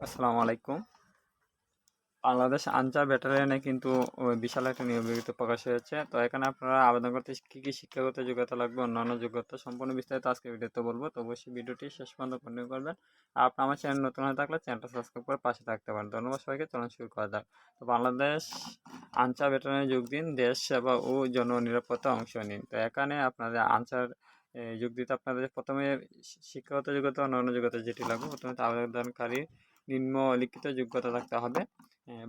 আসসালামু আলাইকুম। বাংলাদেশ আনসার ব্যাটালিয়নে কিন্তু বিশাল একটা বিজ্ঞপ্তি প্রকাশ হয়েছে। তো এখানে আপনারা আবেদন করতে কী কী শিক্ষাগত যোগ্যতা লাগবে অন্যান্য যোগ্যতা সম্পূর্ণ বিস্তারিত আজকে ভিডিওতে বলব। তো অবশ্যই ভিডিওটি শেষ পর্যন্ত কন্টিনিউ করবেন। আর আপনি আমার চ্যানেল নতুন হয়ে থাকলে চ্যানেলটা সাবস্ক্রাইব করে পাশে থাকতে পারেন। ধন্যবাদ সবাইকে চলুন শুরু করা যাক। তো বাংলাদেশ আনসার ব্যাটালিয়নে যোগ দিন দেশ সেবা ও জননিরাপত্তা অংশ নিন। তো এখানে আপনাদের আনসার এ, যোগ দিতে আপনাদের প্রথমে শিক্ষাগত যোগ্যতা অন্যান্য যোগ্যতা যেটি লাগবে প্রথমে আবেদনকারী নিম্নলিখিত যোগ্যতা থাকতে হবে।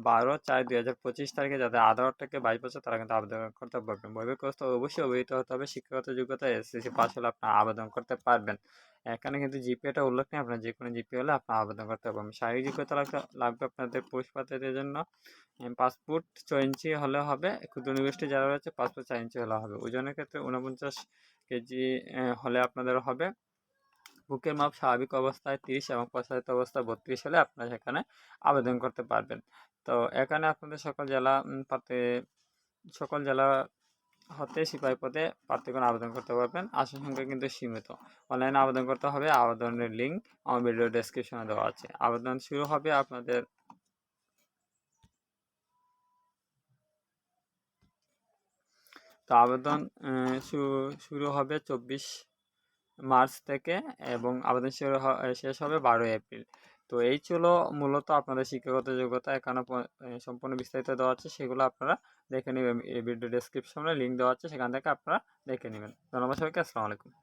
বারো চার দুই হাজার পঁচিশ তারিখে যাদের আধার থেকে বাইশ বছর, তারা কিন্তু আবেদন করতে পারবেন বৈবাহিক অবশ্যই অবহিত হতে হবে। শিক্ষাগত যোগ্যতা এসএসসি পাস হলে আপনার আবেদন করতে পারবেন। এখানে কিন্তু জিপিএটা উল্লেখ নেই, আপনার যে কোনো জিপি হলে আপনার আবেদন করতে পারবেন। শারীরিক যোগ্যতা লাগবে আপনাদের পুরুষ জন্য। পাসপোর্ট ছয় ইঞ্চি হলে হবে। ক্ষুদ্র নিগোষ্ঠী যারা রয়েছে পাসপোর্ট চার ইঞ্চি হলে হবে। ওজনের ক্ষেত্রে উনপঞ্চাশ কেজি হলে আপনাদের হবে। বুকের মাপ, স্বাভাবিক অবস্থায় তিরিশ এবং প্রসারিত অবস্থায় বত্রিশ হলে আপনারা সেখানে আবেদন করতে পারবেন। তো এখানে আপনাদের সকল জেলা প্রার্থী সকল জেলা হতে সিপাহী পদে প্রার্থীগণ আবেদন করতে পারবেন। আসন সংখ্যা কিন্তু সীমিত। অনলাইনে আবেদন করতে হবে। আবেদনের লিঙ্ক আমার ভিডিও ডেসক্রিপশনে দেওয়া আছে। আবেদন শুরু হবে আপনাদের তো আবেদন শুরু হবে চব্বিশ মার্চ থেকে এবং আবেদন শেষ হবে বারোই এপ্রিল। তো এই ছিল মূলত আপনাদের শিক্ষাগত যোগ্যতা। এখানে সম্পূর্ণ বিস্তারিত দেওয়া আছে, সেগুলো আপনারা দেখে নেবেন। এই ভিডিও ডিসক্রিপশনে লিঙ্ক দেওয়া আছে, সেখান থেকে আপনারা দেখে নেবেন। ধন্যবাদ সবাইকে, আসসালামু আলাইকুম।